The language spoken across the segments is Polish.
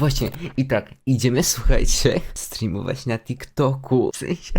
właśnie, i tak, idziemy, słuchajcie, streamować na TikToku. W sensie,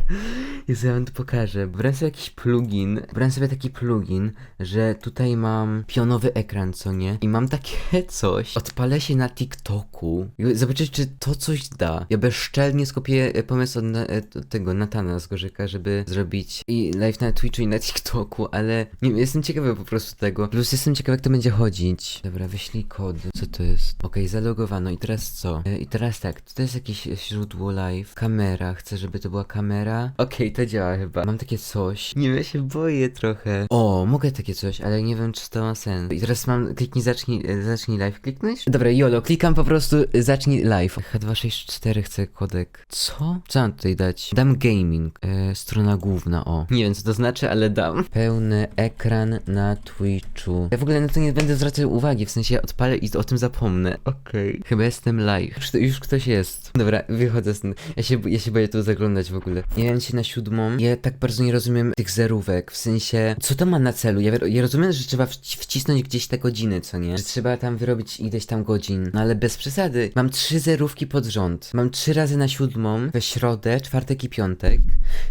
Jezu, ja wam to pokażę. Brałem sobie jakiś plugin, brałem sobie taki plugin, że tutaj mam pionowy ekran, co nie? I mam takie coś, odpalę się na TikToku i zobaczyć, czy to coś da. Ja bezczelnie skopię e, pomysł od, na, e, od tego Natana z Gorzyka, żeby zrobić i live na Twitchu i na TikToku, ale nie wiem, jestem ciekawy po prostu tego. Plus jestem ciekawy, jak to będzie chodzić. Dobra, wyślij kod. Co to jest? Okej, zalogowano. I teraz co? E, I teraz tak, to jest jakieś źródło live. Kamera, chcę, żeby to była kamera. Okej, to działa chyba. Mam takie coś. Nie wiem, się boję trochę. O, mogę takie coś, ale nie wiem, czy to ma sens. I teraz mam, kliknij zacznij, e, zacznij live, kliknąć? Dobra, Jolo, klikam po prostu, e, zacznij live. H264 chcę kodek. Co? Co mam tutaj dać? Dam gaming. E, strona główna, o. Nie wiem, co to znaczy, ale dam. Pełny ekran na Twitchu. Ja w ogóle na to nie będę zwracał uwagi, w sensie odpalę i o tym zapomnę. Okej. Chyba jestem live. Już, ktoś jest. Dobra, wychodzę stąd. Ja się, ja się boję tu zaglądać w ogóle. Ja mam się na siódmą. Ja tak bardzo nie rozumiem tych zerówek. W sensie, co to ma na celu? Ja, ja rozumiem, że trzeba wci- wcisnąć gdzieś te godziny, co nie? Że trzeba tam wyrobić ileś tam godzin. No ale bez przesady. Mam trzy zerówki pod rząd. Mam trzy razy na siódmą, we środę, czwartek i piątek.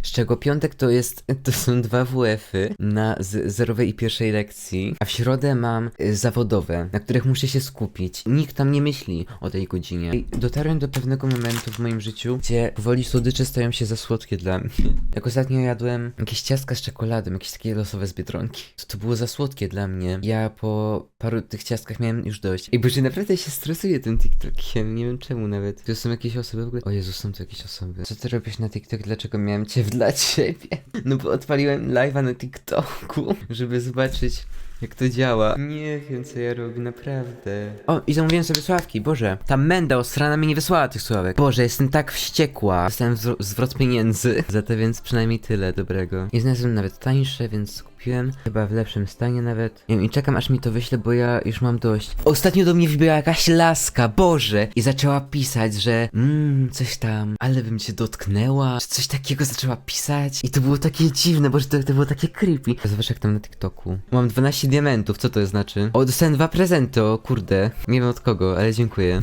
Z czego piątek to jest, to są dwa WF-y na zerowej i pierwszej lekcji, a w środę mam y, zawodowe, na których muszę się skupić. Nikt tam nie myśli o tej godzinie. I dotarłem do pewnego momentu w moim życiu, gdzie powoli słodycze stają się za słodkie dla mnie. Jak ostatnio jadłem jakieś ciastka z czekoladą, jakieś takie losowe z Biedronki, to to było za słodkie dla mnie. Ja po paru tych ciastkach miałem już dość. I boże, naprawdę się stresuję tym TikTokiem, nie wiem czemu nawet. Tu są jakieś osoby w ogóle? O Jezu, są tu jakieś osoby. Co ty robisz na TikTok? Dlaczego miałem cię dla ciebie? No bo odpaliłem live'a na TikToku, żeby zobaczyć jak to działa. Nie wiem co ja robię, naprawdę. O, i zamówiłem sobie sławki, Boże. Ta menda ostrana mi nie wysłała tych sławek. Boże, jestem tak wściekła. Dostałem zwro- zwrot pieniędzy. Za to więc przynajmniej tyle dobrego. I znalazłem nawet tańsze, więc kupiłem. Chyba w lepszym stanie nawet. Nie wiem, i czekam aż mi to wyśle, bo ja już mam dość. Ostatnio do mnie wbiła jakaś laska, Boże! I zaczęła pisać, że mmm, coś tam, ale bym cię dotknęła. Czy coś takiego zaczęła pisać. I to było takie dziwne, Boże, to, to było takie creepy. Zobacz jak tam na TikToku. Mam 12 diamentów, co to znaczy? O, dostałem dwa prezenty, o kurde. Nie wiem od kogo, ale dziękuję.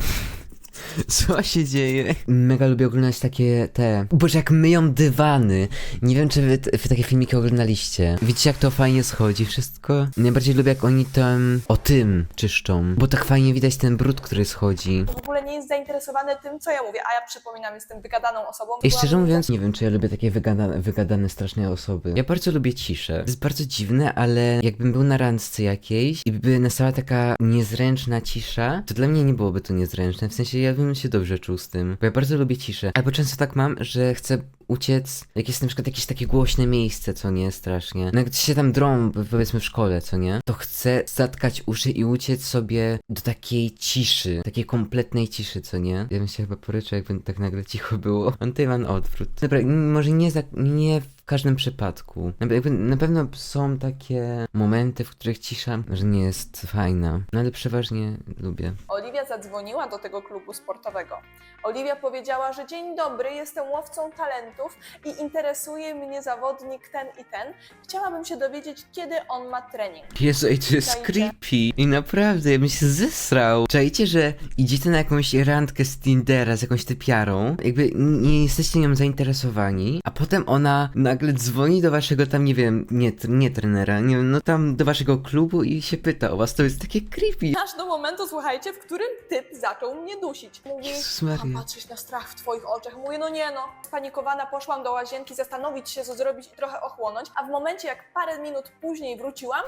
Co się dzieje? Mega lubię oglądać takie te. Boże, jak myją dywany. Nie wiem, czy wy, wy takie filmiki oglądaliście. Widzicie, jak to fajnie schodzi wszystko? Najbardziej lubię, jak oni tam o tym czyszczą. Bo tak fajnie widać ten brud, który schodzi. w ogóle nie jest zainteresowany tym, co ja mówię, a ja przypominam, jestem wygadaną osobą. I szczerze Byłam- mówiąc, nie wiem, czy ja lubię takie wygadane, wygadane straszne osoby. Ja bardzo lubię ciszę. To jest bardzo dziwne, ale jakbym był na randce jakiejś i by nastała taka niezręczna cisza, to dla mnie nie byłoby to niezręczne. W sensie ja bym się dobrze czuł z tym, bo ja bardzo lubię ciszę. Albo często tak mam, że chcę uciec, jak jest na przykład jakieś takie głośne miejsce, co nie, strasznie. No jak się tam drą, powiedzmy w szkole, co nie, to chcę zatkać uszy i uciec sobie do takiej ciszy, takiej kompletnej ciszy, co nie. Ja bym się chyba poryczał, jakby tak nagle cicho było. On tutaj ma odwrót. Dobra, może nie, za, nie w każdym przypadku. Na, jakby, na pewno są takie momenty, w których cisza że nie jest fajna, no ale przeważnie lubię. Oliwia zadzwoniła do tego klubu sportowego. Oliwia powiedziała, że dzień dobry, jestem łowcą talentów i interesuje mnie zawodnik ten i ten. Chciałabym się dowiedzieć, kiedy on ma trening. Jezu, ej, to jest Czajcie? creepy. I naprawdę, ja bym się zesrał. Czajcie, że idziecie na jakąś randkę z Tindera z jakąś typiarą, jakby nie jesteście nią zainteresowani, a potem ona nagle dzwoni do waszego tam, nie wiem, nie, tr- nie trenera, nie wiem, no tam do waszego klubu i się pyta o was. To jest takie creepy. Aż do momentu, słuchajcie, w którym typ zaczął mnie dusić. Mówi, Jezus Maria. mam patrzeć na strach w twoich oczach. Mówię, no nie no. Spanikowana poszłam do łazienki, zastanowić się, co zrobić i trochę ochłonąć. A w momencie, jak parę minut później wróciłam,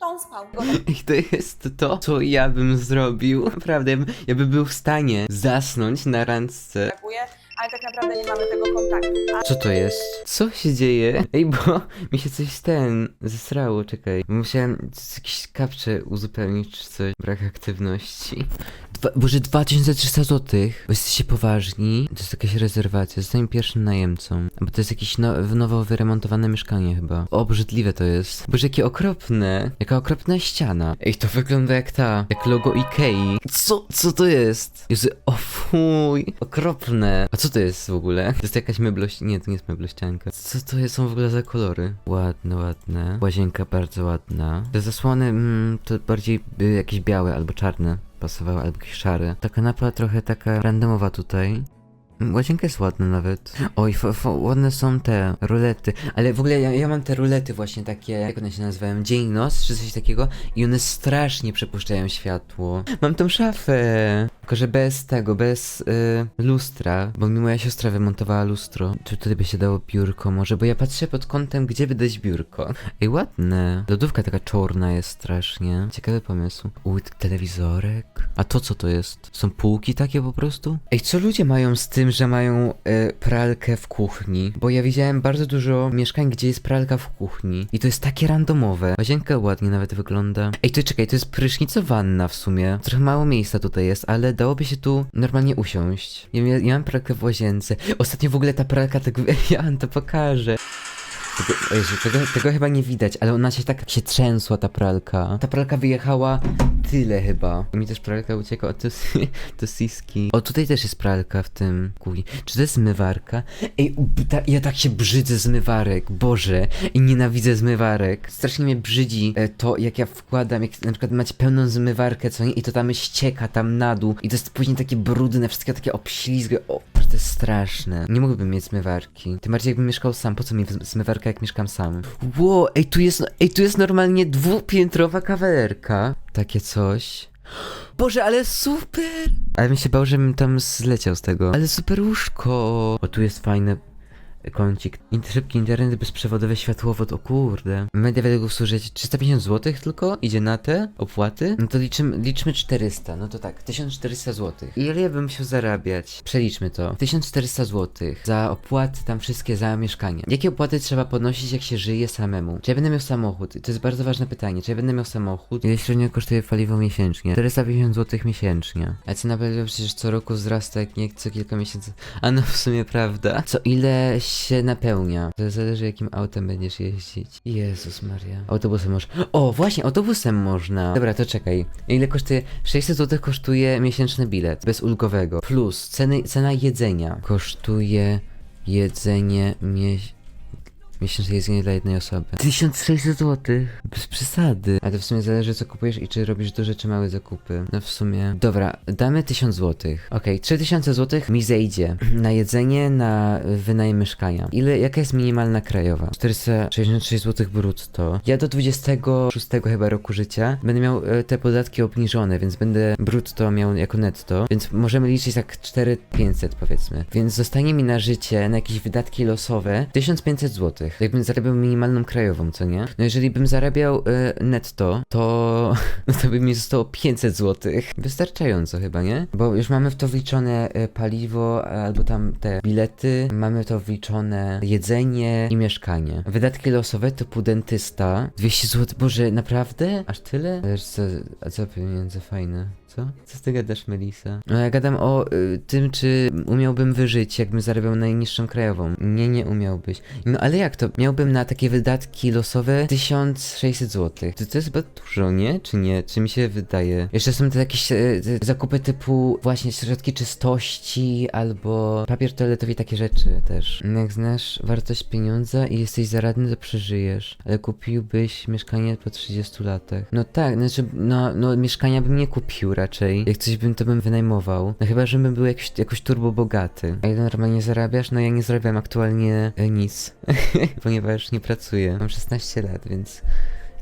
to on spał. Go I to jest to, co ja bym zrobił. Naprawdę, ja bym, ja bym był w stanie zasnąć na randce. atakuje, ale tak naprawdę nie mamy tego kontaktu. A Co to jest? Co się dzieje? Ej, bo mi się coś ten zesrało, czekaj. Musiałem jakieś kapcze uzupełnić czy coś. Brak aktywności. Dwa, Boże, 2300 zł. Bo jesteście poważni. To jest jakaś rezerwacja. Zostałem pierwszym najemcą. Bo to jest jakieś no, nowo wyremontowane mieszkanie chyba. Obrzydliwe to jest. Boże, jakie okropne. Jaka okropna ściana. Ej, to wygląda jak ta. Jak logo Ikei. Co? Co to jest? Jezu, o fuj. Okropne. A co to jest w ogóle? To jest jakaś meblość... Nie, to nie jest meblościanka. Co to jest, są w ogóle za kolory? Ładne, ładne. Łazienka bardzo ładna. Te zasłony, mm, to bardziej y, jakieś białe albo czarne. Albo jakiś szary. Ta kanapa trochę taka randomowa tutaj. Mm, Łazienka jest ładna nawet. Oj, ładne są te rulety. Ale w ogóle ja, ja mam te rulety właśnie takie, jak one się nazywają? Dzień noc, czy coś takiego. I one strasznie przepuszczają światło. Mam tą szafę. Tylko, że bez tego, bez y, lustra. Bo mi moja siostra wymontowała lustro. Czy tutaj by się dało biurko może? Bo ja patrzę pod kątem, gdzie by dać biurko. Ej, ładne. Lodówka taka czarna jest strasznie. Ciekawy pomysł. Uj, telewizorek. A to co to jest? Są półki takie po prostu? Ej, co ludzie mają z tym, że mają e, pralkę w kuchni? Bo ja widziałem bardzo dużo mieszkań, gdzie jest pralka w kuchni. I to jest takie randomowe. Łazienka ładnie nawet wygląda. Ej, to czekaj, to jest prysznicowanna w sumie. Trochę mało miejsca tutaj jest, ale dałoby się tu normalnie usiąść. Ja, ja, ja mam pralkę w łazience. Ostatnio w ogóle ta pralka tak... Ja wam to pokażę. Tego, Jezu, tego, tego chyba nie widać, ale ona się tak się trzęsła ta pralka. Ta pralka wyjechała tyle chyba. Mi też pralka uciekła od do siski. O, tutaj też jest pralka w tym kuchni. Czy to jest zmywarka? Ej, ta, ja tak się brzydzę zmywarek, Boże. I nienawidzę zmywarek. Strasznie mnie brzydzi e, to, jak ja wkładam, jak na przykład macie pełną zmywarkę, co nie? I to tam ścieka tam na dół. I to jest później takie brudne, wszystkie takie obślizgłe. O, to jest straszne. Nie mógłbym mieć zmywarki. Tym bardziej jakbym mieszkał sam. Po co mi w- zmywarka, jak mieszkam sam? Ło, ej, tu jest, ej, tu jest normalnie dwupiętrowa kawalerka. Takie coś. Boże, ale super! Ale bym się bał, żebym tam zleciał z tego. Ale super łóżko! O, tu jest fajne kącik. Int- Szybki internet, bezprzewodowy światłowód, o kurde. Media według służyć 350 zł tylko? Idzie na te opłaty? No to liczymy, liczmy 400, no to tak, 1400 zł. Ile ja bym musiał zarabiać? Przeliczmy to. 1400 zł za opłaty tam wszystkie za mieszkanie. Jakie opłaty trzeba podnosić, jak się żyje samemu? Czy ja będę miał samochód? To jest bardzo ważne pytanie. Czy ja będę miał samochód? Ile średnio kosztuje paliwo miesięcznie? 450 zł miesięcznie. A cena paliwa przecież co roku wzrasta, jak nie co kilka miesięcy. A no w sumie prawda. Co ile się napełnia? To zależy jakim autem będziesz jeździć. Jezus Maria. Autobusem można. O, właśnie, autobusem można. Dobra, to czekaj. Ile kosztuje? 600 zł kosztuje miesięczny bilet. Bez ulgowego. Plus ceny, cena jedzenia. Kosztuje jedzenie mieś... Miesięczne jedzenie dla jednej osoby. 1600 zł. Bez przesady. A to w sumie zależy co kupujesz i czy robisz duże czy małe zakupy. No w sumie. Dobra, damy 1000 zł. Okej, 3000 zł mi zejdzie. Na jedzenie, na wynajem mieszkania. Ile, jaka jest minimalna krajowa? 466 zł brutto. Ja do 26 chyba roku życia będę miał e, te podatki obniżone, więc będę brutto miał jako netto, więc możemy liczyć tak 4500 powiedzmy. Więc zostanie mi na życie, na jakieś wydatki losowe 1500 zł. Jakbym zarabiał minimalną krajową, co nie? No jeżeli bym zarabiał e, netto, to, no to by mi zostało 500 zł. Wystarczająco chyba, nie? Bo już mamy w to wliczone e, paliwo, albo tam te bilety, mamy to wliczone jedzenie i mieszkanie. Wydatki losowe typu dentysta 200 zł. Boże, naprawdę? Aż tyle? Ależ co, a co pieniądze fajne? Co? Co ty gadasz, Melisa? No ja gadam o y, tym, czy umiałbym wyżyć, jakbym zarabiał najniższą krajową. Nie, nie umiałbyś. No ale jak to? Miałbym na takie wydatki losowe 1600 zł. To, to jest chyba dużo, nie? Czy nie? Czy mi się wydaje? Jeszcze są te jakieś te zakupy typu właśnie środki czystości albo papier toaletowy takie rzeczy też. Jak znasz wartość pieniądza i jesteś zaradny, to przeżyjesz. Ale kupiłbyś mieszkanie po 30 latach. No tak, znaczy, no, no mieszkania bym nie kupił raczej. Jak coś bym, to bym wynajmował. No chyba, żebym był jakiś, jakoś turbo bogaty. A ile normalnie zarabiasz? No ja nie zarabiam aktualnie e, nic. Ponieważ nie pracuję. Mam 16 lat, więc...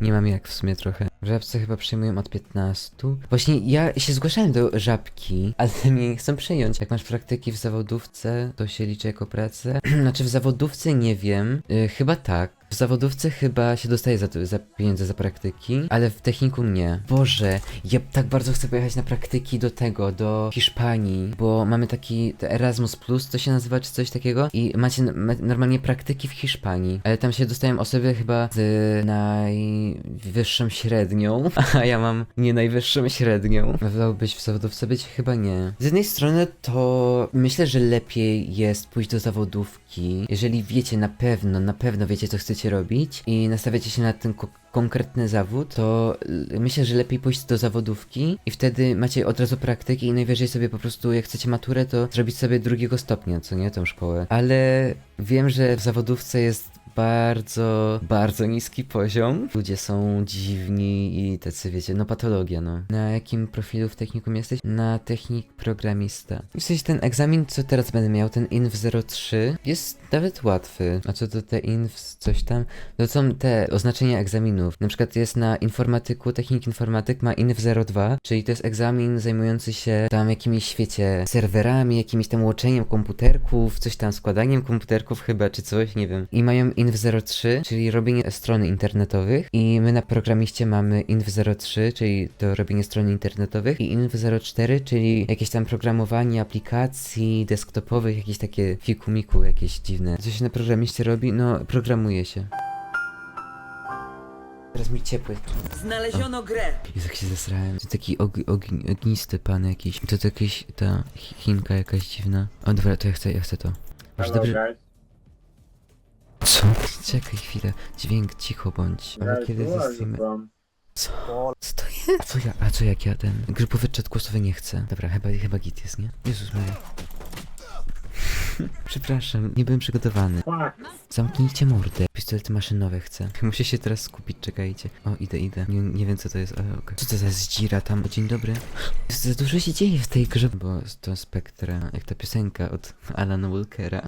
Nie mam jak w sumie trochę. Żabce chyba przyjmują od 15. Właśnie ja się zgłaszałem do żabki, ale mnie nie chcą przyjąć. Jak masz praktyki w zawodówce, to się liczy jako pracę. znaczy w zawodówce nie wiem. Y, chyba tak. W zawodówce chyba się dostaje za, za pieniądze za praktyki, ale w technikum nie. Boże, ja tak bardzo chcę pojechać na praktyki do tego, do Hiszpanii, bo mamy taki Erasmus Plus, to się nazywa, czy coś takiego, i macie normalnie praktyki w Hiszpanii, ale tam się dostają osoby chyba z najwyższą średnią, a ja mam nie najwyższą średnią. Wolałbyś w zawodówce być? Chyba nie. Z jednej strony to myślę, że lepiej jest pójść do zawodówki, jeżeli wiecie na pewno, na pewno wiecie, co chcecie robić i nastawiacie się na ten ko- konkretny zawód, to myślę, że lepiej pójść do zawodówki i wtedy macie od razu praktyki i najwyżej sobie po prostu, jak chcecie maturę, to zrobić sobie drugiego stopnia, co nie, tą szkołę. Ale wiem, że w zawodówce jest bardzo, bardzo niski poziom. Ludzie są dziwni i tacy, wiecie, no patologia, no. Na jakim profilu w technikum jesteś? Na technik programista. W sensie ten egzamin, co teraz będę miał, ten INF 03, jest nawet łatwy. A co to te INF coś tam? To są te oznaczenia egzaminów. Na przykład jest na informatyku, technik informatyk ma INF 02, czyli to jest egzamin zajmujący się tam jakimiś, świecie, serwerami, jakimś tam łączeniem komputerków, coś tam, składaniem komputerków chyba, czy coś, nie wiem. I mają INF 03, czyli robienie stron internetowych i my na programiście mamy INF 03, czyli to robienie stron internetowych i INF 04, czyli jakieś tam programowanie aplikacji desktopowych, jakieś takie fikumiku, jakieś dziwne. Co się na programiście robi? No, programuje się. Teraz mi ciepły. Znaleziono grę. Jezu, jak się zesrałem. To taki og ogni ognisty pan jakiś. To to jakieś, ta chi- chinka jakaś dziwna. O dobra, to ja chcę, ja chcę to. Może Hello dobrze... guys. Co? Czekaj chwilę. Dźwięk, cicho bądź. Ale kiedy zestreamy... Co? Co to jest? A co ja, a co jak ja ten... Grupowy czat głosowy nie chcę. Dobra, chyba, chyba git jest, nie? Jezus Maria. Przepraszam, nie byłem przygotowany. Zamknijcie mordę. Pistolety maszynowe chcę. Muszę się teraz skupić, czekajcie. O, idę, idę. Nie, nie wiem co to jest, ale okej. Co to za zdzira tam? O, dzień dobry. Za dużo się dzieje w tej grze, bo to Spectre, jak ta piosenka od Alana Walkera.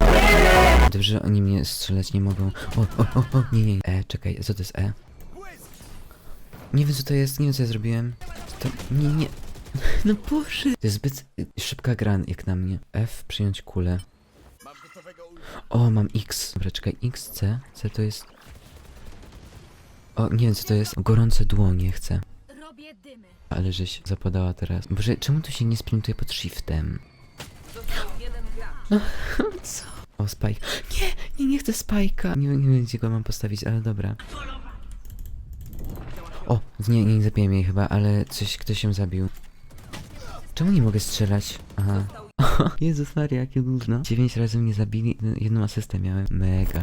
Dobrze, oni mnie strzelać nie mogą. O, o, o, o, nie, nie. E, czekaj, co to jest E? Nie wiem co to jest, nie wiem co ja zrobiłem. To, nie, nie. No Boże. To jest zbyt y, szybka gra jak na mnie. F, przyjąć kulę. O, mam X. Dobra, czekaj, X, C. C to jest... O, nie wiem co to jest. Gorące dłonie chcę. Robię dymy. Ale żeś zapadała teraz. Boże, czemu tu się nie sprintuje pod shiftem? Gracz. Co? O, Spike. Nie, nie, nie chcę Spike'a. Nie, nie wiem, gdzie go mam postawić, ale dobra. O, nie, nie zabiłem jej chyba, ale coś, ktoś ją zabił. Czemu nie mogę strzelać? Aha. Jezus Maria, jakie gówno. Dziewięć razy mnie zabili, jedną asystę miałem. Mega.